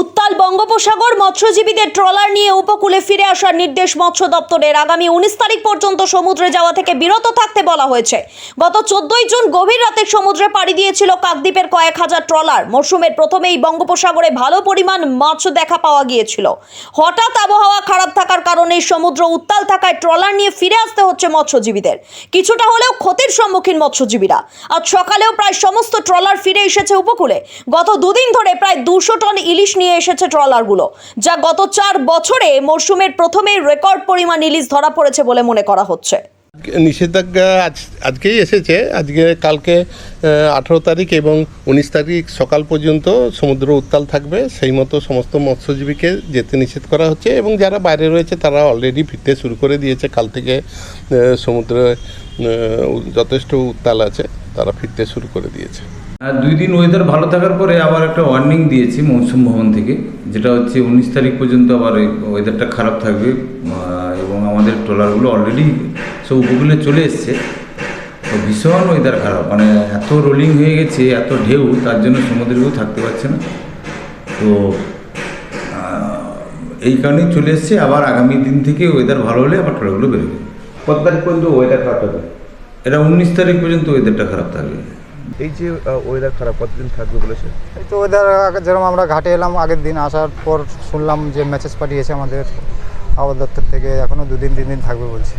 উত্তাল বঙ্গোপসাগর মৎস্যজীবীদের ট্রলার নিয়ে উপকূলে ফিরে আসার নির্দেশ মৎস্য দপ্তরের আগামী উনিশ তারিখ পর্যন্ত সমুদ্রে যাওয়া থেকে বিরত থাকতে বলা হয়েছে। গত চোদ্দই জুন গভীর রাতে সমুদ্রে পাড়ি দিয়েছিল কাকদ্বীপের কয়েক হাজার ট্রলার। মরশুমের প্রথমেই বঙ্গোপসাগরে ভালো পরিমাণ মাছ দেখা পাওয়া গিয়েছিল। হঠাৎ আবহাওয়া খারাপ থাকার কারণে সমুদ্র উত্তাল থাকায় ট্রলার নিয়ে ফিরে আসতে হচ্ছে মৎস্যজীবীদের। কিছুটা হলেও ক্ষতির সম্মুখীন মৎস্যজীবীরা। আজ সকালেও প্রায় সমস্ত ট্রলার ফিরে এসেছে উপকূলে। গত দুদিন ধরে প্রায় দুশো টন ইলিশ নিয়ে এসেছে ট্রলারগুলো, যা গত চার বছরে মরশুমের প্রথমেই রেকর্ড পরিমাণ ইলিশ ধরা পড়েছে বলে মনে করা হচ্ছে। নিষেধাজ্ঞা আজ, আজকেই এসেছে। আজকে কালকে আঠেরো তারিখ এবং উনিশ তারিখ সকাল পর্যন্ত সমুদ্র উত্তাল থাকবে। সেই মতো সমস্ত মৎস্যজীবীকে যেতে নিষেধ করা হচ্ছে এবং যারা বাইরে রয়েছে তারা অলরেডি ফিরতে শুরু করে দিয়েছে। কাল থেকে সমুদ্রে যথেষ্ট উত্তাল আছে, তারা ফিরতে শুরু করে দিয়েছে। দুই দিন ওয়েদার ভালো থাকার পরে আবার একটা ওয়ার্নিং দিয়েছি মৌসুম ভবন থেকে যেটা হচ্ছে উনিশ তারিখ পর্যন্ত আবার ওয়েদারটা খারাপ থাকবে এবং আমাদের ট্রলারগুলো অলরেডি সব উপকূলে চলে এসছে। তো ভীষণ ওয়েদার খারাপ মানে এত রোলিং হয়ে গেছে এত ঢেউ তার জন্য সমুদ্রেও থাকতে পারছে না। তো এই কারণেই চলে এসছে আবার আগামী দিন থেকে ওয়েদার ভালো হলে আবার ট্রলারগুলো বেরোবে। কত তারিখ পর্যন্ত ওয়েদার খারাপ থাকবে? এটা উনিশ তারিখ পর্যন্ত ওয়েদারটা খারাপ থাকবে। এই যে ওয়েদার খারাপ, কতদিন থাকবে বলেছে এই তো ওয়েদার যেরকম আমরা ঘাটে এলাম, আগের দিন আসার পর শুনলাম যে মেসেজ পাঠিয়েছে আমাদের আবহাওয়া দপ্তর থেকে এখনও দুদিন তিন দিন থাকবে বলছে।